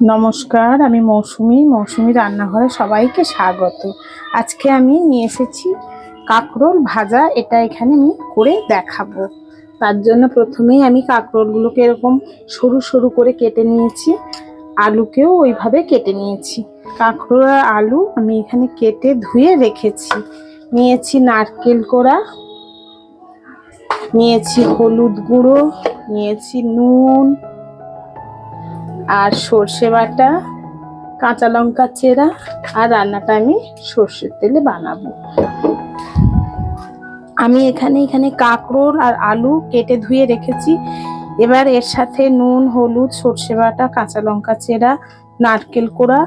নমস্কার, আমি মৌসুমি। মৌসুমি রান্নাঘরে সবাইকে স্বাগত। আজকে আমি নিয়ে এসেছি কাঁকরোল ভাজা। এটা এখানে আমি করে দেখাবো। তার জন্য প্রথমেই আমি কাঁকরোলগুলোকে এরকম সরু সরু করে কেটে নিয়েছি। আলুকেও ওইভাবে কেটে নিয়েছি। কাঁকরোল আর আলু আমি এখানে কেটে ধুয়ে রেখেছি। নিয়েছি নারকেল কোড়া, নিয়েছি হলুদ গুঁড়ো, নিয়েছি নুন আর সর্ষে বাটা, কাঁচা লঙ্কা চেরা আর রান্নাটা আমি সর্ষের তেলে বানাবো। আমি এখানে এখানে কাঁকরোল আর আলু কেটে ধুয়ে রেখেছি। এবার এর সাথে নুন, হলুদ, সর্ষে বাটা, কাঁচা লঙ্কা চেরা, নারকেল কোড়া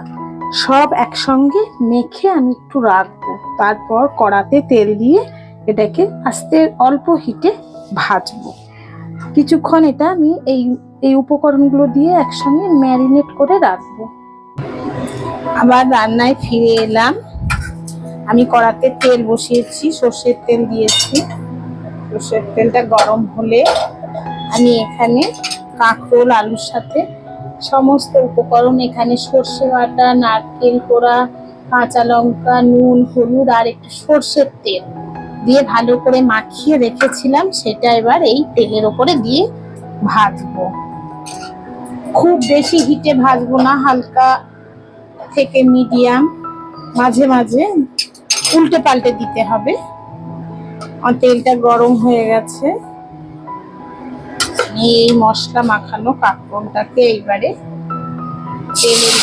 সব একসঙ্গে মেখে আমি একটু রাখব। তারপর কড়াতে তেল দিয়ে এটাকে আস্তে অল্প হিটে ভাজবো। কিছুক্ষণ এটা আমি এই এই উপকরণগুলো দিয়ে একসঙ্গে ম্যারিনেট করে রাখব। আবার রান্নায় ফিরে এলাম। আমি কড়াতে তেল বসিয়েছি, সর্ষের তেল দিয়েছি। সর্ষের তেলটা গরম হলে আমি এখানে কাঁকরোল, আলুর সাথে সমস্ত উপকরণ এখানে সর্ষে বাটা, নারকেল কোড়া, কাঁচা লঙ্কা, নুন, হলুদ আর একটু সর্ষের তেল দিয়ে ভালো করে মাখিয়ে রেখেছিলাম। সেটা এবার এই তেলের ওপরে দিয়ে ভাজবো। খুব বেশি হিটে ভাজবো না, হালকা থেকে মিডিয়াম, মাঝে মাঝে উল্টে পাল্টে দিতে হবে। তেলটা গরম হয়ে গেছে। এই মশলা মাখানো কাঁকড়টাকে এইবারে তেলের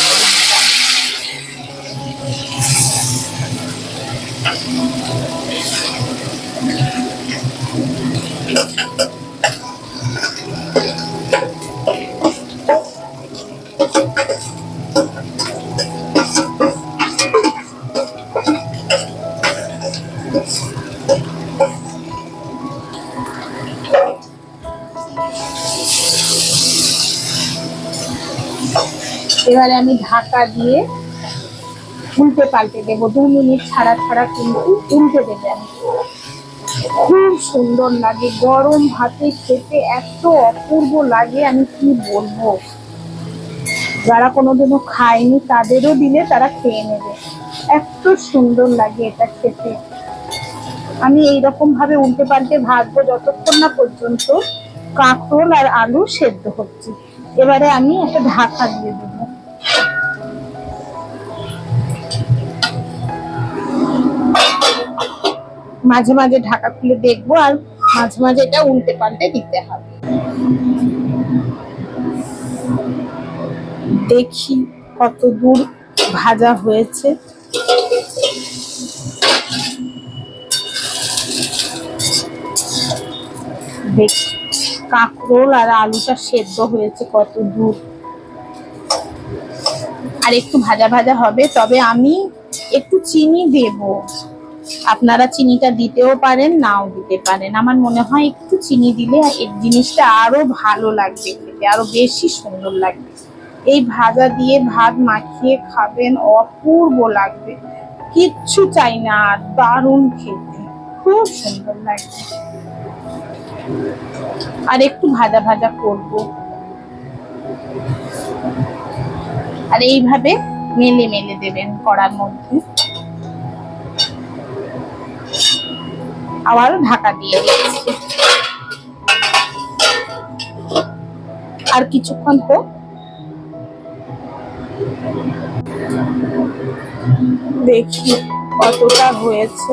এবারে আমি ঢাকা দিয়ে উল্টে পাল্টে দেবো। দু মিনিট ছাড়া ছাড়া কিন্তু উল্টে দেবে। আমি খুব সুন্দর লাগে, গরম ভাতে খেতে এত অপূর্ব লাগে, আমি কি বলব? যারা কোনোদিনও খায়নি, তাদেরও দিলে তারা খেয়ে নেবে। এত সুন্দর লাগে এটা খেতে। আমি এইরকম ভাবে উল্টে পাল্টে ভাজবো যতক্ষণ না পর্যন্ত কাঁকরোল আর আলু সেদ্ধ হচ্ছে। এবারে আমি একটা ঢাকা দিয়ে দেবো। মাঝে মাঝে ঢাকা খুলে দেখব আর মাঝে মাঝে এটা উল্টে পাল্টে দিতে হবে। দেখি কত দূর ভাজা হয়েছে। দেখি। কাঁকরোল আর আলুটা সেদ্ধ হয়েছে কত দূর। আর একটু ভাজা ভাজা হবে, তবে আমি একটু চিনি দেব। আপনারা চিনিটা দিতেও পারেন, নাও দিতে পারেন। আমার মনে হয় একটু চিনি দিলে এই জিনিসটা আরও ভালো লাগবে খেতে, আরও বেশি সুন্দর লাগবে। এই ভাজা দিয়ে ভাত মাখিয়ে খাবেন, অপূর্ব লাগবে। কিচ্ছু চাই না, আর দারুণ খেতে। খুব সুন্দর লাগবে। আর একটু ভাজা ভাজা করব। আর এইভাবে মেলে মেলে দেবেন কড়ার মধ্যে। আবার ঢাকা দিয়ে দিচ্ছি। আর কিছুক্ষণ হোক দেখি কতটা হয়েছে।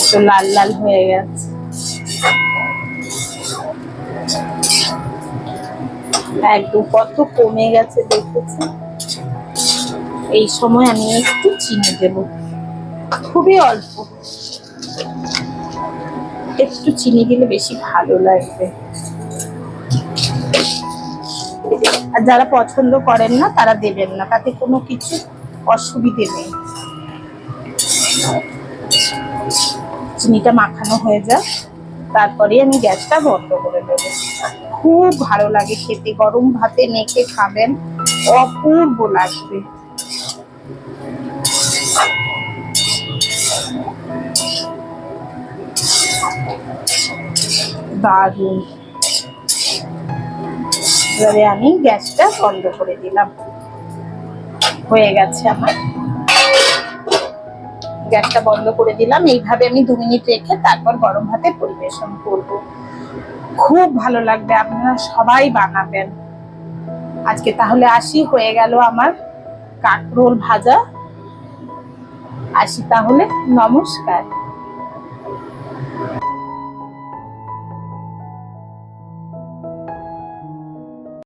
একটু লাল লাল হয়ে গেছে। একদম কত কমে গেছে দেখেছি এই সময় আমি একটু চিনি দেব। খুবই অল্প। একটু চিনি দিলে বেশি ভালো লাগবে। আর যারা পছন্দ করেন না, তারা দেবেন না। তাতে কোনো কিছু অসুবিধে নেই। চিনিটা মাখানো হয়ে যাক। তারপরে আমি গ্যাসটা বন্ধ করে দেবো। খুব ভালো লাগে খেতে। গরম ভাতে মেখে খাবেন, অপূর্ব লাগবে। দারুণ। এবারে আমি গ্যাসটা বন্ধ করে দিলাম। হয়ে গেছে আমার। গ্যাসটা বন্ধ করে দিলাম। এইভাবে আমি দু মিনিট রেখে তারপর গরম ভাতে পরিবেশন করব। খুব ভালো লাগবে, আপনারা সবাই বানাবেন। আজকে তাহলে আসি হয়ে গেল আমার কাকরোল ভাজা। আসি তাহলে, নমস্কার।